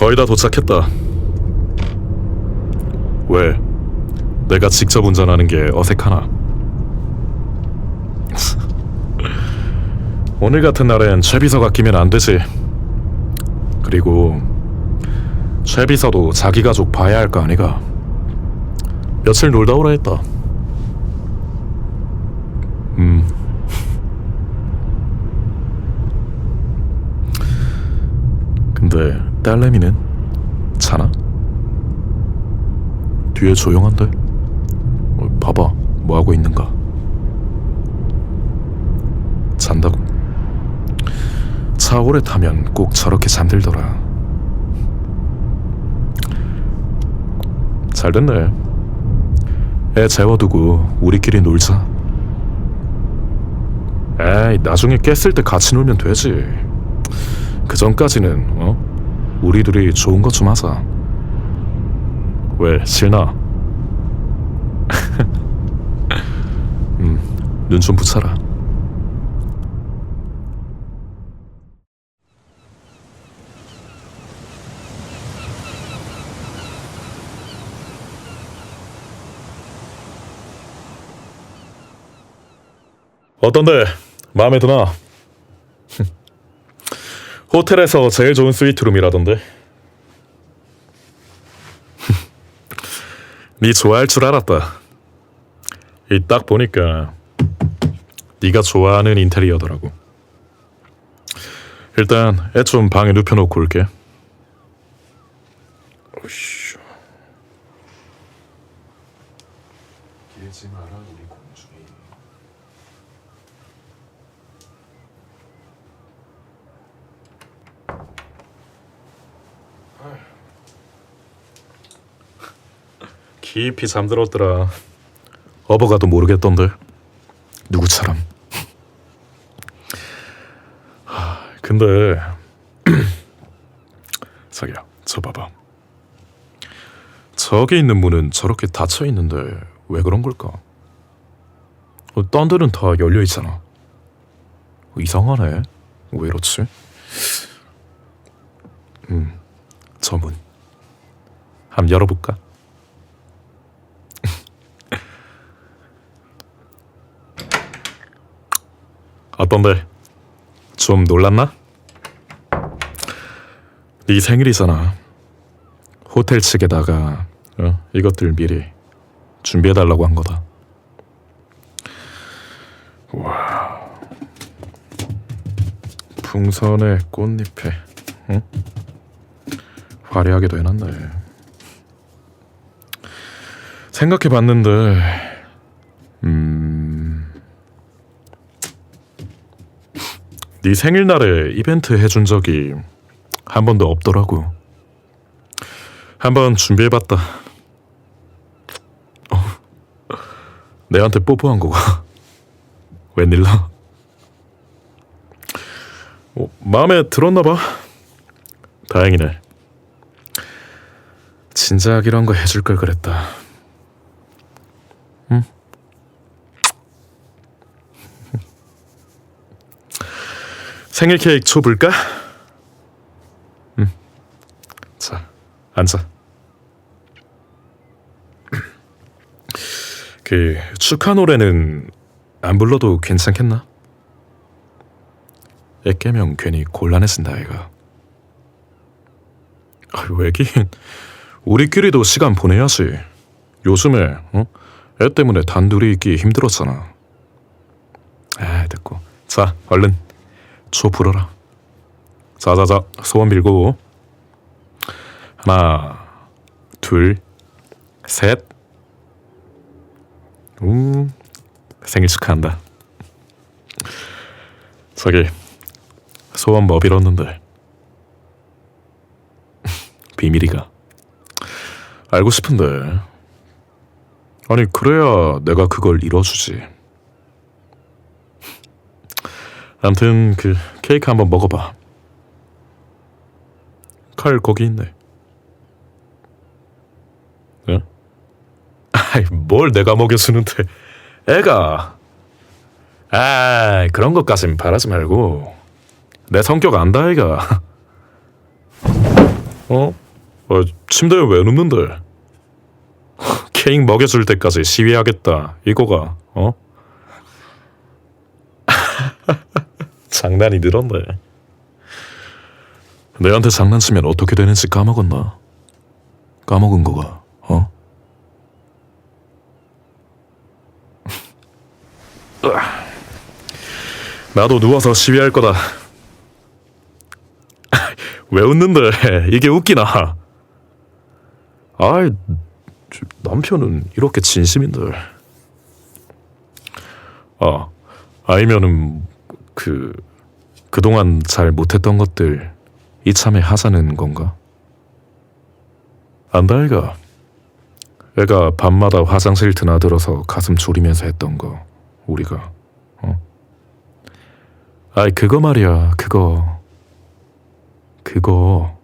거의 다 도착했다. 왜? 내가 직접 운전하는 게 어색하나? 오늘 같은 날엔 최비서가 끼면 안 되지. 그리고 최비서도 자기 가족 봐야 할 거 아니가. 며칠 놀다 오라 했다. 음. 근데 딸내미는 자나? 뒤에 조용한데? 어, 봐봐, 뭐 하고 있는가? 잔다고? 차 오래 타면 꼭 저렇게 잠들더라. 잘 됐네. 애 재워두고 우리끼리 놀자. 에이, 나중에 깼을 때 같이 놀면 되지. 그 전까지는 어? 우리 둘이 좋은 것 좀 하자. 왜 싫나? 음, 눈 좀 붙여라. 어떤데? 마음에 드나? 호텔에서 제일 좋은 스위트룸이라던데. 네 좋아할 줄 알았다. 이 딱 보니까 네가 좋아하는 인테리어더라고. 일단 애 좀 방에 눕혀놓고 올게. 오씨. 깨지 마라 우리 공주이. 깊이 잠들었더라. 어버가도 모르겠던데. 누구처럼. 하, 근데 자기야, 저 봐봐. 저기 있는 문은 저렇게 닫혀 있는데 왜 그런 걸까? 어, 딴 데는 다 열려 있잖아. 어, 이상하네. 왜 이렇지? 음, 저 문. 한번 열어볼까? 어떤데? 좀 놀랐나? 네 생일이잖아. 호텔 측에다가 어, 이것들 미리 준비해달라고 한 거다. 와, 풍선에 꽃잎에 응? 화려하게도 해놨네. 생각해봤는데, 네 생일날에 이벤트 해준 적이 한 번도 없더라고. 한번 준비해봤다. 어, 내한테 뽀뽀한 거가 웬일로? 어, 마음에 들었나 봐. 다행이네. 진작 이런 거 해줄 걸 그랬다. 응? 생일 케이크 줘볼까? 응. 자, 앉아. 그 축하 노래는 안 불러도 괜찮겠나? 애 깨면 괜히 곤란해진다 애가. 아, 왜긴 우리끼리도 시간 보내야지. 요즘에 어? 애 때문에 단둘이 있기 힘들었잖아. 아, 됐고. 자, 얼른 초 불어라. 자자자 소원 빌고 하나 둘 셋. 음 생일 축하한다. 저기 소원 뭐 빌었는데 비밀이가 알고 싶은데 아니 그래야 내가 그걸 이뤄주지. 암튼 그 케이크 한번 먹어봐. 칼 거기 있네. 응? 아이 뭘 내가 먹여주는데 애가 아 그런 것까진 바라지 말고 내 성격 안다 애가 어? 어 침대에 왜 눕는데? 케이크 먹여줄 때까지 시위하겠다 이거가 어? 장난이 늘었네. 내한테 장난치면 어떻게 되는지 까먹었나? 까먹은 거가 어? 나도 누워서 시위할 거다. 왜 웃는데? 이게 웃기나? 아이, 저 남편은 이렇게 진심인데. 아, 아니면은 그 그동안 잘 못했던 것들 이참에 하자는 건가? 안다 애가. 애가 밤마다 화장실 드나들어서 가슴 졸이면서 했던 거 우리가 어? 아이 그거 말이야 그거 그거